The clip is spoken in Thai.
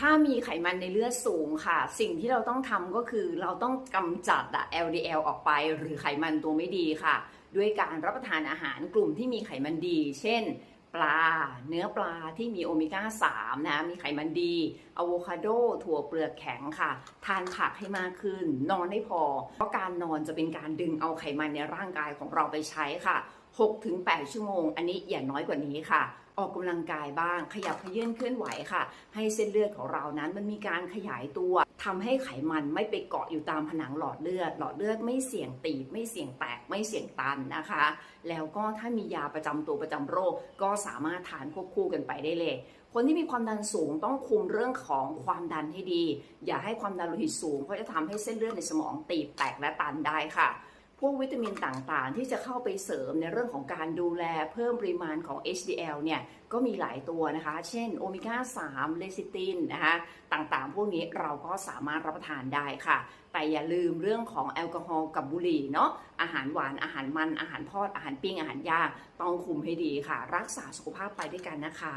ถ้ามีไขมันในเลือดสูงค่ะ สิ่งที่เราต้องทำก็คือเราต้องกำจัดอะ LDL ออกไป หรือไขมันตัวไม่ดีค่ะ ด้วยการรับประทานอาหารกลุ่มที่มีไขมันดี เช่น ปลา เนื้อปลาที่มีโอเมก้า 3 นะ มีไขมันดีอะโวคาโด ถั่วเปลือกแข็งค่ะ ทานผักให้มากขึ้น นอนให้พอ เพราะการนอนจะเป็นการดึงเอาไขมันในร่างกายของเราไปใช้ค่ะ 6-8 ชั่วโมง อันนี้อย่าน้อยกว่านี้ค่ะ ออกกำลังกายบ้าง ขยับขยื่นเคลื่อนไหวค่ะ ให้เส้นเลือดของเรานั้นมันมีการขยายตัวทำให้ไขมันไม่ไปเกาะอยู่ตามผนังหลอดเลือด หลอดเลือดไม่เสี่ยงตีบไม่เสี่ยงแตกไม่เสี่ยงตันนะคะ แล้วก็ถ้ามียาประจำตัวประจำโรค ก็สามารถทานควบคู่กันไปได้เลย คนที่มีความดันสูงต้องคุมเรื่องของความดันให้ดี อย่าให้ความดันโลหิตสูงเพราะจะทำให้เส้นเลือดในสมองตีบแตกและตันได้ค่ะ วกวิตามินต่างๆ ที่จะเข้าไปเสริมในเรื่องของการดูแลเพิ่มปริมาณของ HDL เนี่ยก็มีหลายตัวนะคะ เช่นโอเมก้า 3 เลซิตินนะคะต่างๆ พวกนี้เราก็สามารถรับประทานได้ค่ะ แต่อย่าลืมเรื่องของแอลกอฮอล์กับบุหรี่เนาะอาหารหวานอาหารมันอาหารทอดอาหารปิ้งอาหารย่างต้องคุมให้ดีค่ะ รักษาสุขภาพไปด้วยกันนะคะ